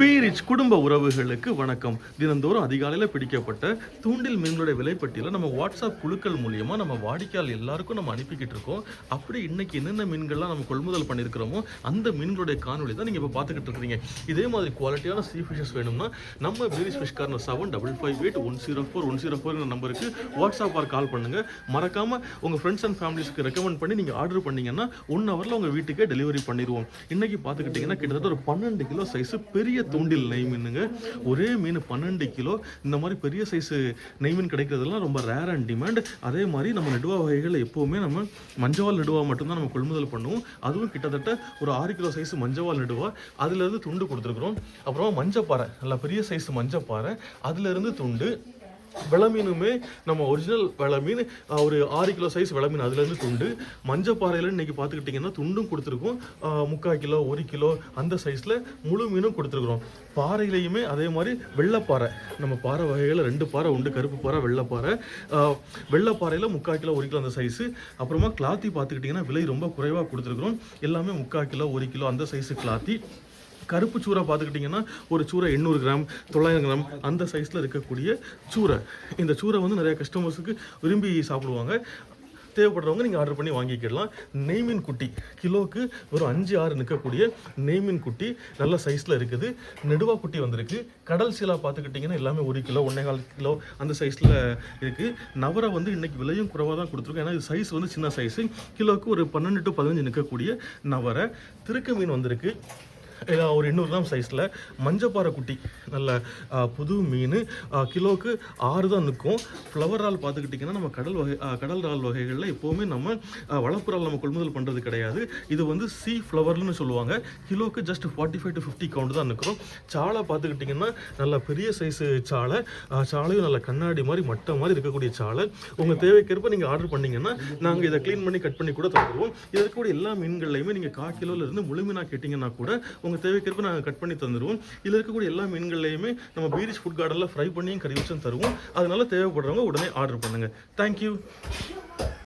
பீரிச் குடும்ப உறவுகளுக்கு வணக்கம். தினந்தோறும் அதிகாலையில் பிடிக்கப்பட்ட தூண்டில் மீன்களுடைய விலைப்பட்டியலை நம்ம வாட்ஸ்அப் குழுக்கள் மூலியமாக நம்ம வாடிக்கையாளர் எல்லாருக்கும் நம்ம அனுப்பிக்கிட்டு இருக்கோம். அப்படி இன்னைக்கு என்னென்ன மீன்கள்லாம் நம்ம கொள்முதல் பண்ணியிருக்கிறோமோ அந்த மீன்களுடைய காணொளி தான் நீங்கள் இப்போ பார்த்துக்கிட்டு இருக்கிறீங்க. இதே மாதிரி குவாலிட்டியான சீ ஃபிஷஸ் வேணும்னா நம்ம பீரிச் fish corner seven double five eight one zero four one zero four நம்பருக்கு வாட்ஸ்அப் ஆர் கால் பண்ணுங்கள் மறக்காமல் உங்கள் ஃப்ரெண்ட்ஸ் அண்ட் ஃபேமிலிஸ்க்கு ரெக்கமெண்ட் பண்ணி நீங்கள் ஆர்டர் பண்ணீங்கன்னா ஒன் ஹவரில் உங்கள் வீட்டுக்கே டெலிவரி பண்ணிடுவோம் இன்னைக்கு பார்த்துக்கிட்டிங்கன்னா கிட்டத்தட்ட ஒரு பன்னெண்டு கிலோ சைஸ் பெரிய தூண்டில் நெய் மீனுங்க. ஒரே மீன் பன்னெண்டு கிலோ. இந்த மாதிரி பெரிய சைஸு நெய் மீன் கிடைக்கிறதுலாம் ரொம்ப ரேர் அண்ட் டிமாண்ட் அதே மாதிரி நம்ம நெடுவா வகைகள் எப்போவுமே நம்ம மஞ்சவால் நெடுவா மட்டும்தான் நம்ம கொள்முதல் பண்ணுவோம். அதுவும் கிட்டத்தட்ட ஒரு ஆறு கிலோ சைஸ் மஞ்சவால் நெடுவா. அதுலேருந்து துண்டு கொடுத்துருக்குறோம். அப்புறம் மஞ்சப்பாறை. நல்லா பெரிய சைஸ் மஞ்சப்பாறை. அதுலேருந்து துண்டு. துண்டு விளமீனுமே நம்ம ஒரிஜினல் விளமீன் மீன் ஒரு ஆறு கிலோ சைஸ் விளமீன் அதுலேருந்து துண்டு. மஞ்சப்பாறையில் இன்னைக்கு பார்த்துக்கிட்டிங்கன்னா துண்டும் கொடுத்துருக்கோம். முக்கால் கிலோ ஒரு கிலோ அந்த சைஸில் முழு மீனும் கொடுத்துருக்குறோம். பாறையிலையுமே அதே மாதிரி வெள்ளைப்பாறை. நம்ம பாறை வகையில் ரெண்டு பாறை உண்டு கருப்பு பாறை வெள்ளைப்பாறை. வெள்ளைப்பாறையில் முக்கால் கிலோ ஒரு கிலோ அந்த சைஸு அப்புறமா கிளாத்தி பார்த்துக்கிட்டிங்கன்னா விலை ரொம்ப குறைவாக கொடுத்துருக்குறோம். எல்லாமே முக்கால் கிலோ ஒரு கிலோ அந்த சைஸு கிளாத்தி கருப்பு சூறை பார்த்துக்கிட்டிங்கன்னா ஒரு சூறை எண்ணூறு கிராம் தொள்ளாயிரம் கிராம் அந்த சைஸில் இருக்கக்கூடிய சூறை. இந்த சூறை வந்து நிறைய கஸ்டமர்ஸுக்கு விரும்பி சாப்பிடுவாங்க. தேவைப்படுறவங்க நீங்கள் ஆர்டர் பண்ணி வாங்கிக்கிடலாம். நெய்மீன் குட்டி கிலோவுக்கு ஒரு அஞ்சு ஆறு நிற்கக்கூடிய நெய்மீன் குட்டி நல்ல சைஸில் இருக்குது. நெடுவா குட்டி வந்திருக்கு. கடல் சீலா பார்த்துக்கிட்டிங்கன்னா எல்லாமே ஒரு கிலோ ஒன்றே கால் கிலோ அந்த சைஸில் இருக்குது நவரை வந்து இன்றைக்கி விலையும் குறைவாக தான் கொடுத்துருக்கோம். ஏன்னா இது சைஸ் வந்து சின்ன சைஸு கிலோவுக்கு ஒரு பன்னெண்டு டு பதினஞ்சு நிற்கக்கூடிய நவரை. திருக்கு மீன் வந்திருக்கு. ஒரு எண்ணூறு கிராம் சைஸில் மஞ்சப்பாறை குட்டி. நல்ல புது மீன் கிலோவுக்கு ஆறு தான் நிற்கும். ஃப்ளவர் ரால் பார்த்துக்கிட்டிங்கன்னா நம்ம கடல் வகை கடல் ரால் வகைகளில் எப்போவுமே நம்ம ஆ, வளர்ப்பு நம்ம கொள்முதல் பண்ணுறது கிடையாது. இது வந்து சி ஃப்ளவர்னு சொல்லுவாங்க. கிலோவுக்கு just forty five to fifty count தான் நிற்கிறோம் சாலை பார்த்துக்கிட்டிங்கன்னா நல்ல பெரிய சைஸு சாலை. சாலையும் நல்ல கண்ணாடி மாதிரி மட்டை மாதிரி இருக்கக்கூடிய சாலை. உங்கள் தேவைக்கேற்ப நீங்கள் ஆர்டர் பண்ணிங்கன்னா நாங்கள் இதை க்ளீன் பண்ணி கட் பண்ணி கூட தந்துடுவோம் இதற்கூட எல்லா மீன்கள்லையுமே நீங்கள் கால் கிலோவிலேருந்து இருந்து கேட்டிங்கன்னா கூட உங்கள் தேவைக்கேற்ப நாங்கள் கட் பண்ணி தந்துடுவோம் இதில் இருக்கக்கூடிய எல்லா மீன்கள்லையுமே நம்ம பீரிஸ் ஃபுட் கார்டனில் ஃப்ரை பண்ணியும் கறி வச்சும் தருவோம். அதனால தேவைப்படுறவங்க உடனே ஆர்டர் பண்ணுங்கள் தேங்க்யூ